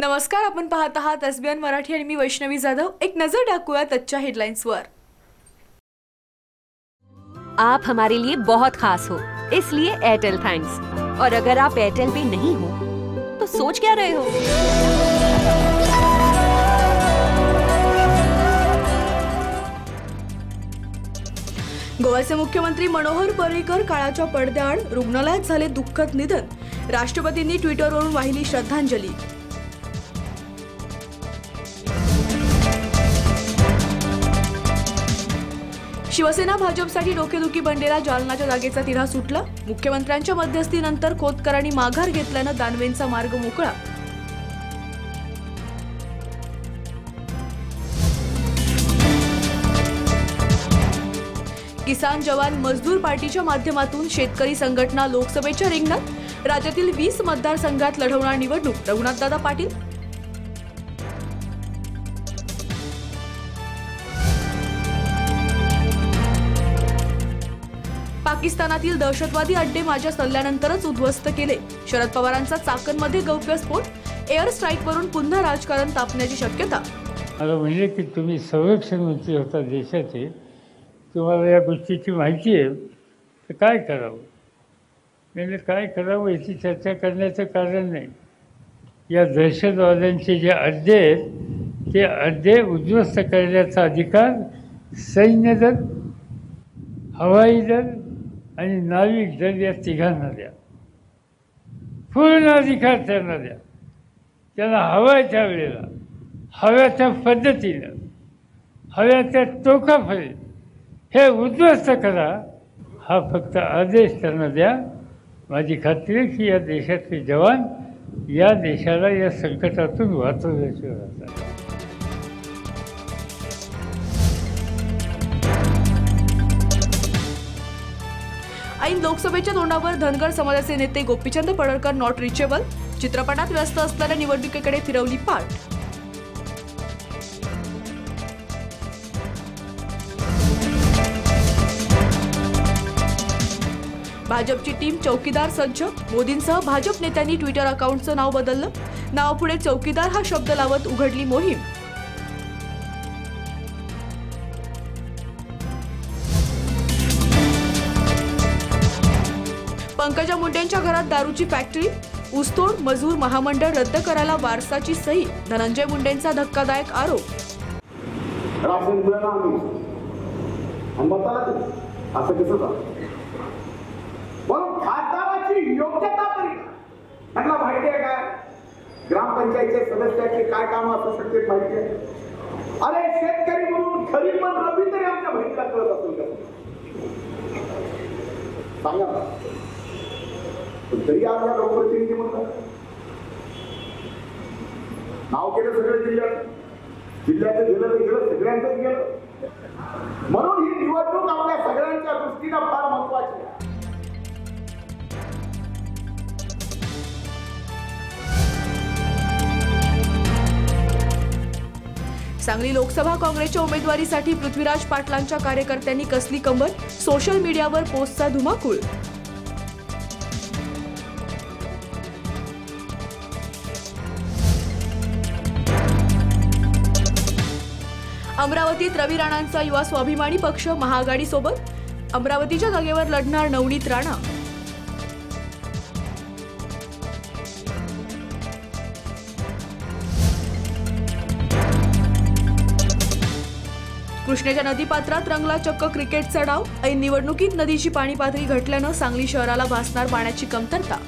नमस्कार आपण पाहत आहात एसबीएन मराठी आणि मी वैष्णवी जाधव. एक नज़र टाकूया आजच्या हेडलाईन्सवर आप हमारे लिए बहुत खास हो इसलिए एयरटेल थैंक्स और अगर आप एयरटेल पे नहीं हो तो सोच क्या रहे हो? गोव्याचे मुख्यमंत्री मनोहर पर्रिकर काळाच्या पडद्याआड रुग्णालयात झाले दुःखद निधन. राष्ट्रपतींनी ट्विटरवरून वाहिली श्रद्धांजली. शिवसेना भाजपसाठी डोकेदुखी बनलेला जालनाच्या जागेचा तिढा सुटला. मुख्यमंत्र्यांच्या मध्यस्थीनंतर खोतकरांनी माघार घेतल्यानं दानवेंचा मार्ग मोकळा. किसान जवान मजदूर पार्टीच्या माध्यमातून शेतकरी संघटना लोकसभेच्या रिंगणात राज्यातील वीस मतदारसंघात लढवणार निवडणूक. रघुनाथदादा पाटील पाकिस्तानातील दहशतवादी अड्डे माझ्या सल्ल्यानंतरच उद्ध्वस्त केले. शरद पवारांचा चाकणमध्ये गौप्यस्फोट एअर स्ट्राईकवरून पुन्हा राजकारण तापण्याची शक्यता. मला म्हणले की तुम्ही संरक्षण मंत्री होता देशाचे तुम्हाला या गोष्टीची माहिती आहे तर काय करावं? म्हणजे काय करावं याची चर्चा करण्याचं कारण नाही. या दहशतवाद्यांचे जे अड्डे आहेत ते अड्डे उद्ध्वस्त करण्याचा अधिकार सैन्य दल हवाई दल आणि नाविक दल या तिघांना द्या पूर्ण अधिकार त्यांना द्या त्यांना हवाय त्या वेळेला हव्या त्या पद्धतीनं हव्या त्या टोकापर्यंत हे उद्ध्वस्त करा हा फक्त आदेश त्यांना द्या माझी खात्री आहे की या देशातले जवान या देशाला या संकटातून वाचवल्याशिवाय राहतात. ऐन लोकसभेच्या तोंडावर धनगर समाजाचे नेते गोपीचंद पडळकर नॉट रिचेबल चित्रपटात व्यस्त असलेल्या निवडणुकीकडे फिरवली पाठ. भाजपची टीम चौकीदार संच मोदींसह भाजप नेत्यांनी ट्विटर अकाउंटचं नाव बदललं. नाव पुढे चौकीदार हा शब्द लावत उघडली मोहीम. पंकजा मुंडेंच्या घरात दारूची फॅक्टरी ऊसतोड मजूर महामंडळ रद्द करायला वारसाची सही धनंजय मुंडेंचा धक्कादायक आरोप. असं कसं योग्यता तरी. त्यांना माहिती आहे काय? ग्रामपंचायतच्या सदस्याचे काय काम असू शकते माहिती आहे? अरे शेतकरी म्हणून खरी पण रवी तरी आमच्या बहिणीला कळत असेल का? सांगा पण तरी आम्हाला लोकप्रतिनिधी म्हणतात. नाव केलं सगळं जिल्ह्यात. जिल्ह्याचं गेलं तर गेलं सगळ्यांचं गेलं. म्हणून ही निवडणूक आपल्या सगळ्यांच्या दृष्टीनं फार महत्वाची आहे. सांगली लोकसभा काँग्रेसच्या उमेदवारीसाठी पृथ्वीराज पाटलांच्या कार्यकर्त्यांनी कसली कंबर सोशल मीडियावर पोस्टचा धुमाकूळ. अमरावतीत रवी राणांचा युवा स्वाभिमानी पक्ष महाआघाडीसोबत. अमरावतीच्या जागेवर लढणार नवनीत राणा. कृष्णेच्या नदीपात्रात रंगला चक्क क्रिकेटचा डाव. ऐन निवडणुकीत नदीची पाणी पातळी घटल्यानं सांगली शहराला भासणार पाण्याची कमतरता.